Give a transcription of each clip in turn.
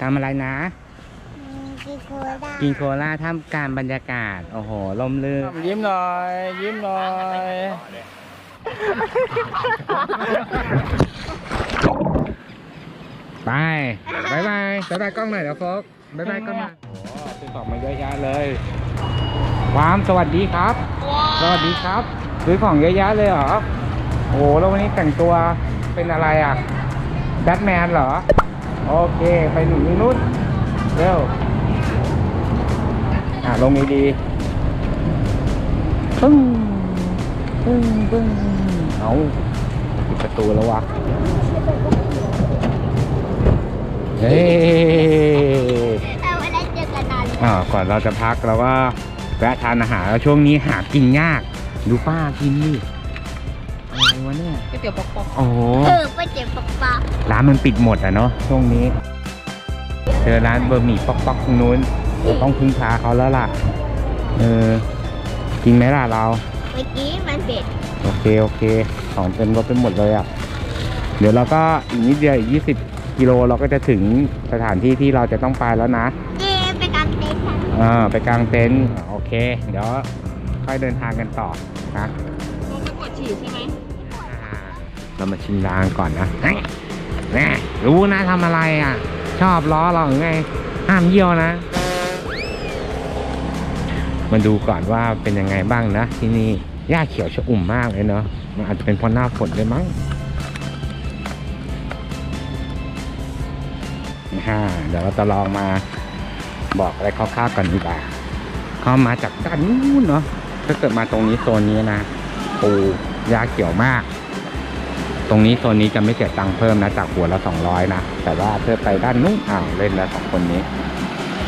ทำอะไรนะ กินโคลากินโคลาท่ามกลารบรรยากาศ โอ้โหลมลื่นยิ้มหน่อย ยิ้มหน่อยไปบายบายบายบายกล้องหน่อยเดี๋ยวโฟกบายบายกล้องหน่อยโอ้โหซื้อของมาเยอะแยะเลยความสวัสดีครับ สวัสดีครับ ซื้อของเยอะแยะเลยเหรอ โอ้โหแล้ววันนี้แต่งตัวเป็นอะไรอะ แบทแมนเหรอ โอเค ไปหนุนนู้นเร็ว อะ ลงดีๆปึ้งปึ้งปึ้งเอาปิดประตูแล้ววะ เฮ้เราไม่ได้เจอกันนานเลยอ่าก่อนเราจะพักเราก็แวะทานอาหารแล้วช่วงนี้หากินยาก ดูป้ากินดิอะไรวะเนี่ย ก๋วยเตี๋ยวปอกปอกโอ้โหเออไปเจ็บปากปากร้านมันปิดหมดอะเนาะช่วงนี้ เจอร้านบะหมี่ป๊อกป๊อกตรงนู้นเราต้องพึ่งพาเขาแล้วล่ะ เออกินไหมล่ะเรา เมื่อกี้มันเด็ดโอเคโอเค ของเต็มรถไปหมดเลยอะ เดี๋ยวเราก็อีกนิดเดียวอีก20กิโลเราก็จะถึงสถานที่ที่เราจะต้องไปแล้วนะเจ๊ไปกางเต็นท์กันอ่าไปกางเต็นท์โอเค เดี๋ยวค่อยเดินทางกันต่อนะ เรามาชิมรางก่อนนะแน่รู้นะทำอะไรอะ ชอบล้อเราหรือไง ห้ามเยี่ยวนะ มาดูก่อนว่าเป็นยังไงบ้างนะ ที่นี่หญ้าเขียวชอุ่มมากเลยเนาะ มันอาจจะเป็นเพราะหน้าฝนด้วยมั้งฮ่าเดี๋ยวเราจะลองมาบอกอะไรคร่าวๆก่อนดีกว่าเข้ามาจากด้านนู้นเนาะ ถ้าเกิดมาตรงนี้โซนนี้นะปูหญ้าเขียวมาก ตรงนี้โซนนี้จะไม่เสียตังค์เพิ่มนะจากหัวละสองร้อยนะแต่ว่าเพื่อไปด้านนู้นอ้าวเล่นแล้วสองคนนี้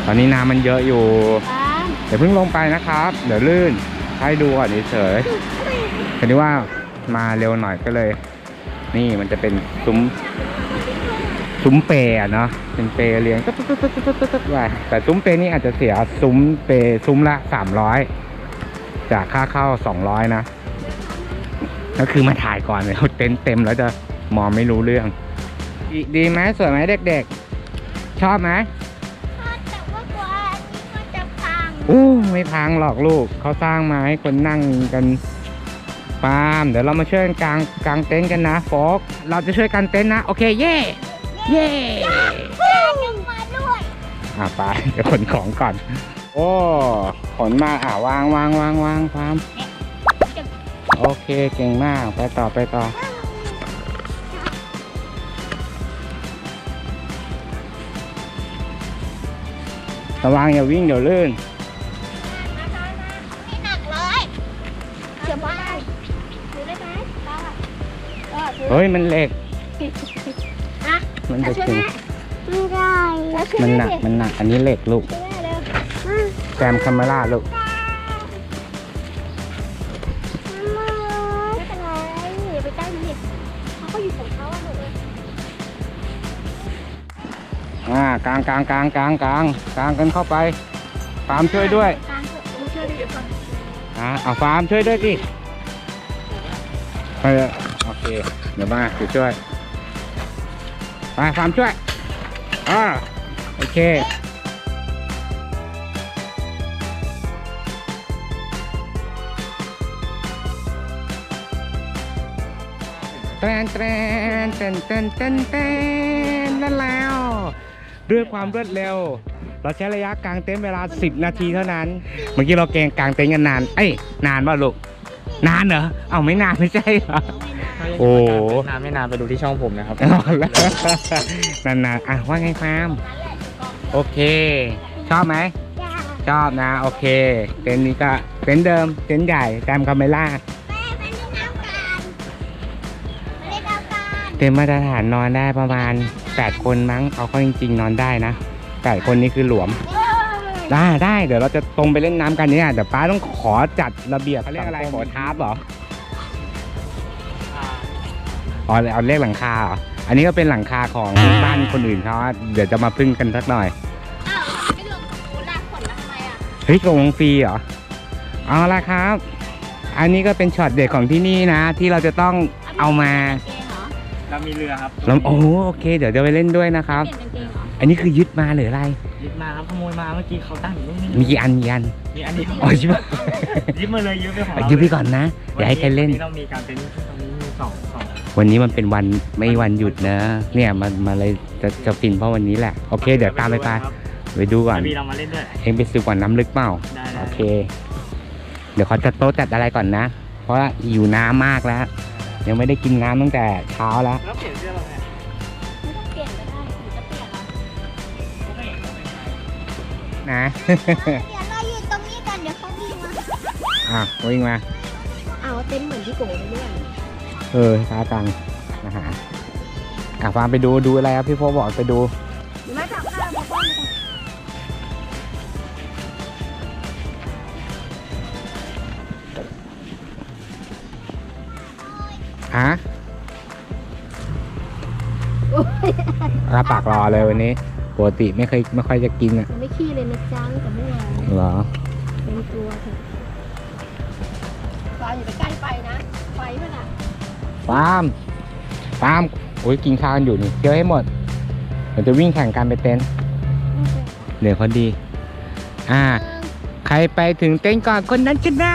ตอนนี้น้ำมันเยอะอยู่ป้าเดี๋ยวเพิ่งลงไปนะครับ เดี๋ยวลื่นให้ดูก่อนเฉยๆแค่นี้ว่ามาเร็วหน่อยก็เลย นี่มันจะเป็นซุ้มซุ้มเปรย์อะเนาะเป็นเปรย์เลี้ยงตึ๊ดตึ๊ดตึ๊ดตึ๊ดตึ๊ดตึ๊ดตึ๊ดไปแต่ซุ้มเปรย์นี่อาจจะเสียซุ้มเปรย์ซุ้มละสามร้อยจากค่าเข้าสองร้อยนะ ก็คือมาถ่ายก่อนเลยเต็นท์เต็มแล้วจะมองไม่รู้เรื่องดีดีไหมสวยไหมเด็กๆ ชอบไหมแต่ว่ากว่าอันนี้มันจะพังอู้ไม่พังหรอกลูกเขาสร้างมาให้คนนั่งกันปาล์มเดี๋ยวเรามาช่วยกันกางกางเต็นท์กันนะโฟกเราจะช่วยกันเต็นท์นะโอเคเย่เย่เพื่อนยังมาด้วยอะไปเดี๋ยวขนของก่อน โอ้ขนมาอะวางวางวางวางปาล์ม โอเคเก่งมากไปต่อไปต่อ ระวังอย่าวิ่งเดี๋ยวลื่น ไม่หนักเลยเชื่อว่าถือได้ไหมป้าเออถือเฮ้ยมันเหล็ก อะมันเหล็กช่วยจริงแม่ไม่ได้แล้วช่วยมันแม่หนักดิมันหนักอันนี้เหล็กลูกช่วยแม่เร็วมาแซมคาเมล่าลูกากลางกลางกลางกลางกลางกลางกันเข้าไปฟาร์มช่วยด้วยกลางเถอะหนูช่วยดิก่อนอ่าเอาฟาร์มช่วยด้วยดิไปเถอะโอเคเดี๋ยวมาจะช่วยไปฟาร์มช่วยอ่าโอเคแตนแตนแตนแตนแตนแตนนั่นแล้ว ด้วยความรวดเร็ว เราใช้ระยะกลางเต็นท์เวลา 10 นาทีเท่านั้น เมื่อกี้เราเกงกลางเต็นท์กันนาน เอ้ยนานป่ะลูก นานเหรอ เอ้าไม่นานไม่ใช่เหรอ โอ้ นานไม่นานไปดูที่ช่องผมนะครับเอาละนานๆอะว่าไงฟาร์มโอเค ชอบไหมจ้าชอบนะ โอเค เต็นท์นี้ก็เต็นท์เดิม เต็นท์ใหญ่ตามคาเมล่า เต็มมาตรฐานนอนได้ประมาณ 8 คนมั้งเอาเข้าจริง ๆ นอนได้นะ8คนนี้คือหลวม ได้ได้เดี๋ยวเราจะตรงไปเล่นน้ำกันเนี่ยเดี๋ยวป้าต้องขอจัดระเบียบเขาเรียกอะไรขอทาร์ปเหรออ๋อเอาเรียกหลังคาเหรออันนี้ก็เป็นหลังคาของบ้านคนอื่นเขาอะเดี๋ยวจะมาพึ่งกันสักหน่อยอ้าวไม่ลงตรงนู้นล่ะขนมาทำไมอะเฮ้ยลงฟรีเหรอเอาละครับ อันนี้ก็เป็นช็อตเด็ดของที่นี่นะ ที่เราจะต้องเอามา เกงเหรอเรามีเรือครับแล้วโอ้โหโอเค เดี๋ยวจะไปเล่นด้วยนะครับ เปลี่ยนเป็นเกงเหรออันนี้คือยึดมาหรืออะไร ยึดมาครับขโมยมาเมื่อกี้เขาตั้งอยู่ตรงนี้มีกี่อันมีกี่อันมีอันเดียวอ๋อใช่ไหมยึดมาเลยยึดไปของเรายึดไปก่อนนะอย่าให้ใครเล่น วันนี้เรามีการเป็นตรงนี้มีสองสองวันนี้มันเป็นวันไม่วันหยุดนะ เนี่ยมันมาเลยจะจะฟินเพราะวันนี้แหละ โอเค เดี๋ยวตามไปไปครับไปดูก่อน มีเรามาเล่นด้วย เองไปซื้อก่อนน้ำลึกเปล่า ได้ได้โอเค เดี๋ยวเขาจะโต๊ะจัดอะไรก่อนนะ เพราะว่าหิวน้ำมากแล้ว ยังไม่ได้กินน้ำตั้งแต่เช้าแล้ว แล้วเปลี่ยนเสื้อเราไงไม่ต้องเปลี่ยนก็ได้หรือจะเปลี่ยนเหรอก็ไม่เห็นเราเป็นใครนะ เดี๋ยวเราอยู่ตรงนี้กันเดี๋ยวเขาวิ่งมาอะวิ่งมา เอาเต็มเหมือนที่โกเลยเนี่ยเออช้าจังนะฮะอะฟางไปดูดูอะไรครับพี่โฟบอกไปดู ฮะรับปากรอเลยวันนี้ปกติไม่เคยไม่ค่อยจะกินอะมันไม่ขี้เลยนะจ๊ะตั้งแต่เมื่อวานเหรอเป็นตัวเถอะฟาอยู่ใกล้ๆไฟนะไฟมันอะฟาร์มฟาร์มโอ้ยกินข้าวกันอยู่นี่เที่ยวให้หมดเดี๋ยวจะวิ่งแข่งกันไปเต็นท์เดี๋ยวพอดี อ่า ใครไปถึงเต็นท์ก่อนคนนั้นชนะ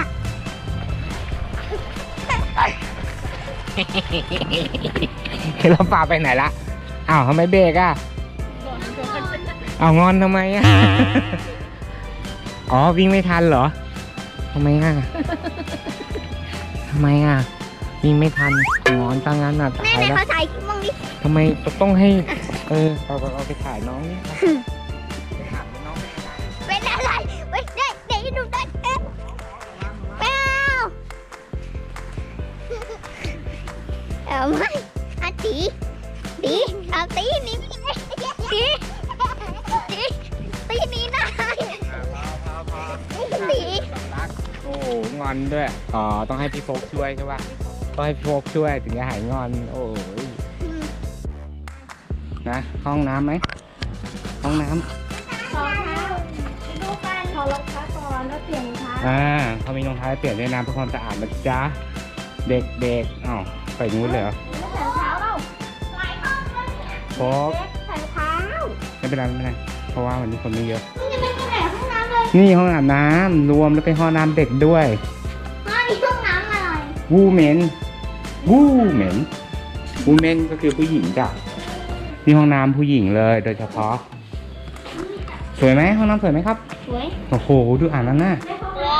เราป่าไปไหนละอ้าวทำไมเบรกอะเอางอนทำไมอะ อ๋อวิ่งไม่ทันเหรอทำไมอะทำไมอะวิ่งไม่ทันงอนตั้งงั้นอะตาแม่ยแม่แล้วเขาถ่ายคลิปบ้างดิทำไมต้องให้ เออเอาเอาเอาไปถ่ายน้องนี่ อนด้วย อ๋อ ต้องให้พี่โฟกช่วยใช่ป่ะต้องให้พี่โฟกช่วยถึงจะหายงอน โอ้ยนะ ห้องน้ำไหม ห้องน้ำรองเท้าดูกันขอรองเท้าก่อนแล้วเปลี่ยนรองเท้าอ่าเขามีรองเท้าให้เปลี่ยนด้วยน้ำเพื่อความสะอาดนะจ๊ะ เด็กเด็กๆอ้าวไปนู้นเลยเหรอใส่รองเท้าเปล่าหลายห้องเลยเนี่ยโฟกเด็กใส่รองเท้าไม่เป็นไรไม่เป็นไร เพราะว่าวันนี้คนไม่เยอะนี่จะเป็นที่ไหนห้องน้ำเลย นี่ห้องอาบน้ำรวมแล้วเป็นห้องน้ำเด็กด้วย วูเมนวูเมนวูเมนก็คือผู้หญิงจ้ะนี่ห้องน้ำผู้หญิงเลยโดยเฉพาะ สวยไหมห้องน้ำสวยไหมครับ สวย โอ้โห ดูอ่านนั่นน่ะไม่ห้องน้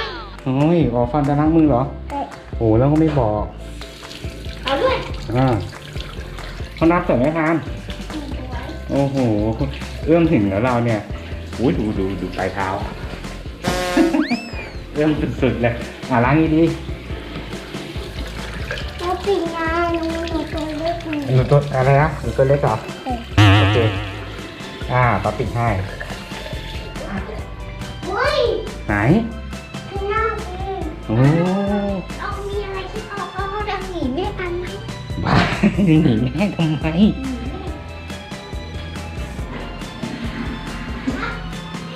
ำโอ้ยบอกฟันจะล้างมือเหรอ โอ้แล้วก็ไม่บอก เอาด้วย อ่าห้องน้ำสวยไหมครับโอ้โห เอื้อมถึงแล้วเราเนี่ยอุ้ยดูดูดูปลายเท้า เอื้อมสุดๆเลย อ่าล้างดี หนูๆหนูตัวอะไรนะหนูตัวเล็กเหรอโอเคอ่าป๊าปิดให้เฮ้ยไหนข้างนอกเองโอ้เอามีอะไรคิดออกก็ดังหนีแม่กันไหมบ้าหนีแม่ทำไม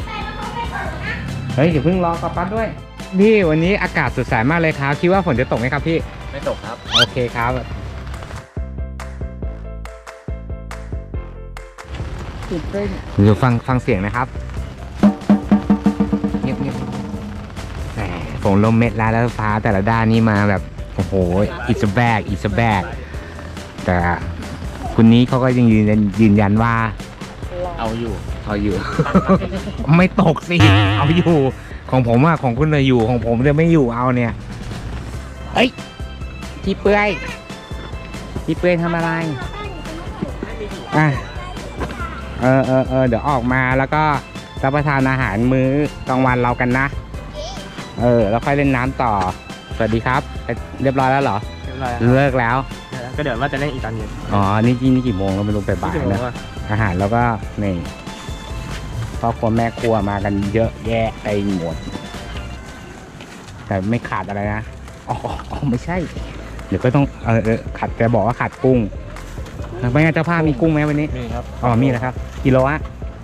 ไปแล้วเขาไปก่อนนะเฮ้ยเดี๋ยวเพิ่งรอกับป๊าด้วยพี่วันนี้อากาศสดใสมากเลยครับ คิดว่าฝนจะตกไหมครับพี่ ไม่ตกครับ โอเคครับ เดี๋ยวฟังฟังเสียงนะครับเงียบเงียบแหมฝนลมเม็ดแล้วแล้วฟ้าแต่ละด้านนี่มาแบบโอ้โหอิสแบกอิสแบกแต่คุณนี้เขาก็ยังยืนยันยืนยันว่า เอาอยู่เอาอยู่ ไม่ตกสิเอาอยู่ ของผมอะของคุณเลยอยู่ของผมจะไม่อยู่เอาเนี่ยเฮ้ยพี่เปื่อยพี่เปื่อยทำอะไรอะ เออเออเออเดี๋ยวออกมาแล้วก็รับประทานอาหารมื้อกลางวันเรากันนะ เออ แล้วค่อยเล่นน้ำต่อ สวัสดีครับ เรียบร้อยแล้วเหรอ เรียบร้อยแล้วเลิกแล้ว ก็เดี๋ยวว่าจะเล่นอีกตอนเย็นอ๋อ นี่กี่นี่กี่โมงเราไม่รู้ไปบ่ายที่จะบอนะกว่าอาหารแล้วก็นี่พ่อครัวแม่ครัวมากันเยอะแยะไปหมด แต่ไม่ขาดอะไรนะอ๋ออ๋อไม่ใช่ เดี๋ยวก็ต้องเออเออขาดแกบอกว่าขาดกุ้ง ไม่งั้นเจ้าภาพมีกุ้งไหมวันนี้ มีครับอ๋อมีนะครับกิโลอะ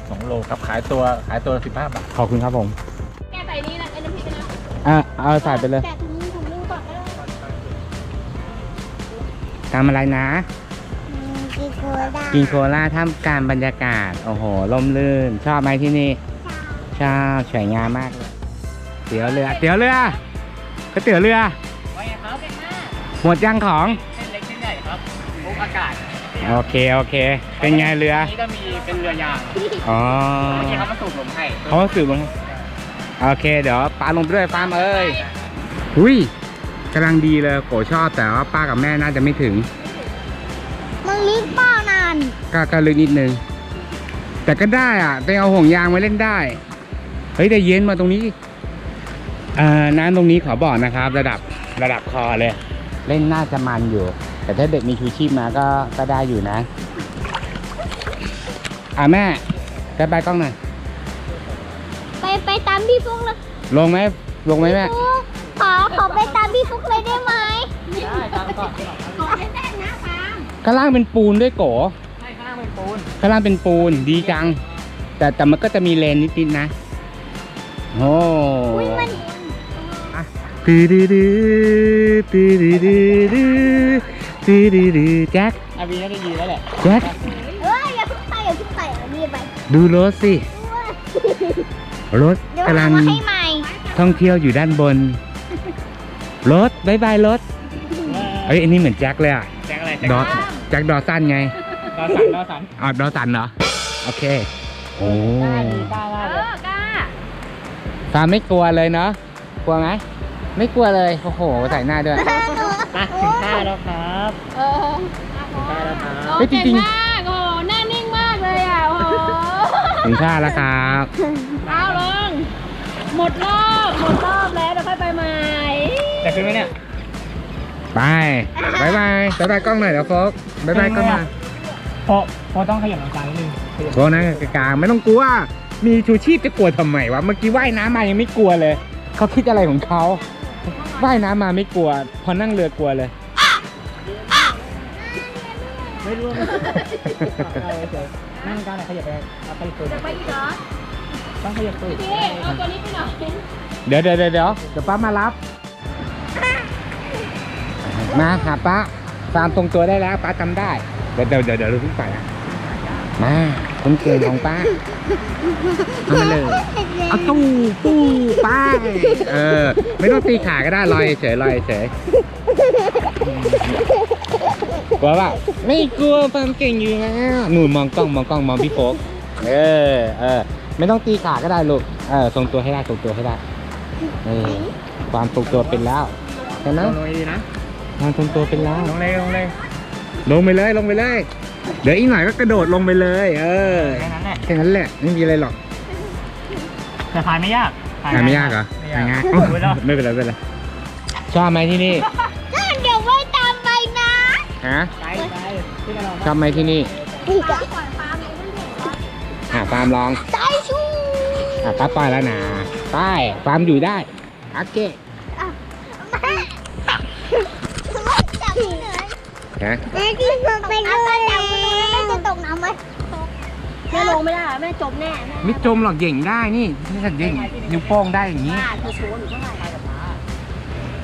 สองโลครับขายตัวขายตัวสิบห้าบาทขอบคุณครับผมแกใส่นี่นะไอ้น้ำพริกนะอะเอาใส่ไปเลยแกะถุงมือถุงมือก่อนก็ได้ทำอะไรนะอืมกินโคลากินโคลาท่ามกลางบรรยากาศ โอ้โหลมลื่น ชอบไหมที่นี่ ชอบสวยงามมากเลยเตี๋ยวเรือเตี๋ยวเรือก๋วยเตี๋ยวเรือว่าไงครับหมดยังของ เส้นเล็กเส้นใหญ่ครับมุกอากาศ โอเค โอเค เป็นไงเรือ อันนี้ก็มีเป็นเรือยางอ๋อเมื่อกี้เขามาสูบลมให้เขาสื่อมั้งโอเค เดี๋ยวปลาลงไปด้วยฟาร์มเอ้ยอุ้ยกำลังดีเลยโกชอบแต่ว่าป้ากับแม่น่าจะไม่ถึงมึงลึกเปล่านานก็ก็ลึกนิดนึง แต่ก็ได้อะไปเอาห่วงยางมาเล่นได้ เฮ้ยแต่เย็นมาตรงนี้เอ่อน้ำตรงนี้ขอบอกนะครับ ระดับระดับคอเลย เล่นน่าจะมันอยู่ แต่ถ้าเด็กมีชูชีพมาก็ก็ได้อยู่นะ อะแม่แกไปกล้องหน่อย ไปไปตามพี่ฟุกเลยลงไหมลงไหมแม่ ฟุกขอขอไปตามพี่ฟุกเลยได้ไหมได้ตามก่อนขอให้ได้นะฟางข้างล่างเป็นปูนด้วยโกใช่ข้างล่างเป็นปูนข้างล่างเป็นปูนดีจัง แต่แต่มันก็จะมีเลนนิดๆนะ โอ้อุ้ยมันตีดีดีตีดีดี ดีตีดีดีแจ็คอาบีน่าจะดีแล้วแหละแจ็คเอ้ยอย่าเพิ่งไปอย่าเพิ่งไปเอานี่ไปดูรถสิ รถเดี๋ยวกำลัเอางมาให้ใหม่ท่องเที่ยวอยู่ด้านบน รถบายบายรถเอ้ยอันนี้เหมือนแจ็คเลยอะแจ็คอะไรดอแจ็คดอสันไงดอสันดอสันอ๋อดอสันเหรอโอเคโอ้กล้าดีกล้ามากเลยฟาร์มไม่กลัวเลยเนาะกลัวไหมไม่กลัวเลยโอ้โหใส่หน้าด้วยมาถึงท่าแล้วครับ ถึงท่าแล้วครับเฮ้ยจริงมากโอ้โหหน้านิ่งมากเลยอะ โอ้โหๆถึงท่าแล้วครับ เอาลง หมดรอบ หมดรอบแล้วเดี๋ยวค่อยไปใหม่จะขึ้นไหมเนี่ย ไปบายบายบายบายกล้องหน่อยเดี๋ยวโฟกบายบายกล้องหน่อยพอพอต้องขยับหลังกายนิดนึงขยับโฟกนะกลางๆไม่ต้องกลัว มีชูชีพจะกลัวทำไมวะ เมื่อกี้ว่ายน้ำมายังไม่กลัวเลย เขาคิดอะไรของเขาว่ายน้ำมาไม่กลัว พอนั่งเรือกลัวเลย ไม่รู้ว่ามันเอาเฉยๆนั่งกลางไหนขยับไปเอาไปตัวไปอีกเหรอต้องขยับตัวพี่เอาตัวนี้ไปหน่อยเดี๋ยวเดี๋ยวเดี๋ยวเดี๋ยวเดี๋ยวป้ามารับ มาหาป้าฟาร์มตรงตัวได้แล้วป้าจำได้ เดี๋ยวเดี๋ยวเดี๋ยวเดี๋ยวเราเพิ่งไปนะมาคนเก่งของป้าเอามาเลยเอาตู้ปูไป้าเออ ไม่ต้องตีขาก็ได้ลอยเฉยลอยเฉย กลัวป่ะไม่กลัวความเก่งอยู่แล้วหนูนมองกล้องมองกล้องมองพี่โฟกเออเออไม่ต้องตีขาก็ได้ลูกเออทรงตัวให้ได้ทรงตัวให้ได้เออความทรงตัวเป็นแล้วเห็นไหมลงดีนะความทรงตัวเป็นแล้วลงเลยลงเลยลงไปเลยลงไปเลย เดี๋ยวอีกหน่อยก็กระโดดลงไปเลย เออแค่นั้นแหละแค่นั้นแหละไม่มีอะไรหรอกแต่พายไม่ยากอะไม่ยากเหรอไม่อะยากง่ายโอ้ยแล้วไม่เป็นไรไม่เป็นไรชอบไหมที่นี่ ฮะไปไปที่เราชอบไหมที่นี่อีกอะอะฟาร์มลองตายชูอะป้าปล่อยแล้วนะไปฟาร์มอยู่ได้โอเคจับเหนื่อยฮะแม่ที่ฝึกไปด้วยแล้วแม่จะตกน้ำไหมแม่ลงไม่ได้แม่จมแน่แม่ไม่จมหรอกเย่งได้นี่นี่ถ้าเย่งนิ้วโป้งได้อย่างนี้บ้าเธอโชว์หนูเท่าไหร่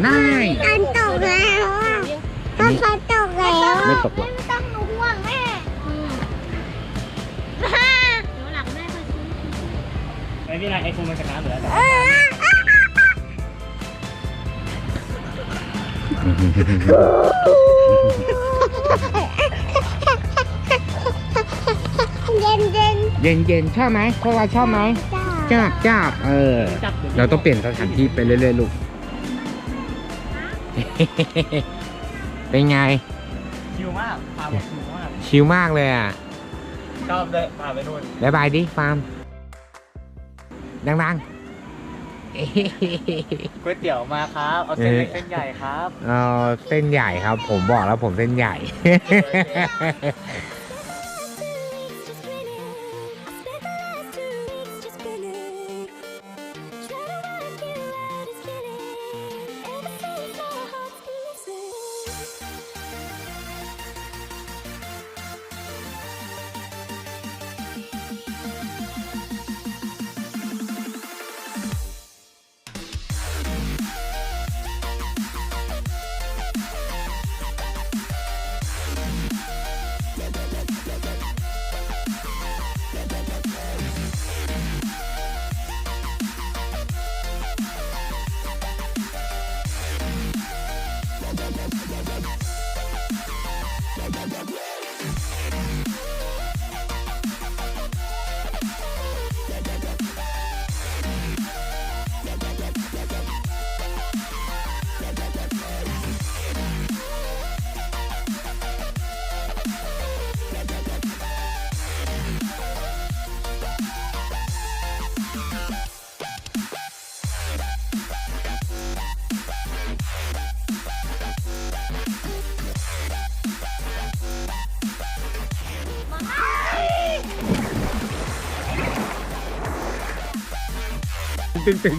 ได้มันตกแล้วอะมั นพัดตกแล้วไม่ตกหรอก ไม่ต้องหนูห่วงแม่อืมเดี๋ยวหลังแม่ค่อยซื้อไม่เป็นไรไอ้คุณมันชนะเหลือแต่เออเย็นเย็นเย็นเย็นๆชอบไหมพวกเราชอบไหมจ้าจ้าบจ้าบเออ จับเราต้องเปลี่ยนสถานที่ไปเรื่อยๆลูก เป็นไง ชิวมากพาแบบชิวมากชิลมากเลยอะชอบเลยพาไปนู่นบายบายดิฟาร์มดังก๋วยเตี๋ยวมาครับ เอาเส้นเล็กเส้นใหญ่ครับๆเอาเส้นใหญ่ครับ ผมบอกแล้วผมเส้นใหญ่ ตึงตึง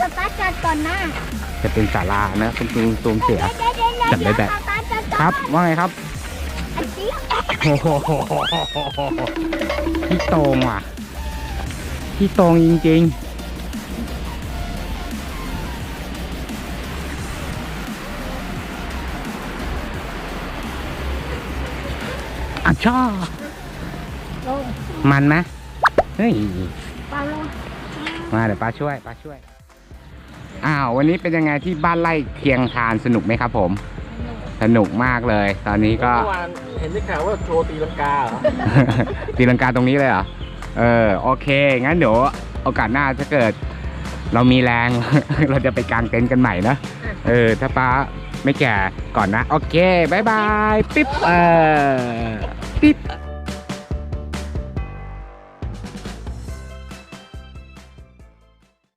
ป๊าป๊าจอดก่อนนะจะเป็นศาลานะคุณลุงตูมเสียเดี๋ยวเดี๋ยวเดี๋ยวจำได้แบบ ครับ ว่าไงครับโอ้โหพี่โตงว่ะพี่โตงจริงๆอะชอมันไหมเฮ้ย มาเดี๋ยวป้าช่วยป้าช่วย อ้าววันนี้เป็นยังไงที่บ้านไร่เคียงคานสนุกไหมครับผม สนุกมากเลย ตอนนี้ก็ เมื่อวานเห็นได้ข่าวว่าโชว์ตีลังกาเหรอ ตีลังกาตรงนี้เลยเหรอ เออโอเค งั้นเดี๋ยวโอกาสหน้าถ้าเกิด เรามีแรง เราจะไปกางเต็นท์กันใหม่นะ เออ ถ้าป้าไม่แก่ก่อนนะ โอเคบายบาย ปิ๊บเออปิ๊บ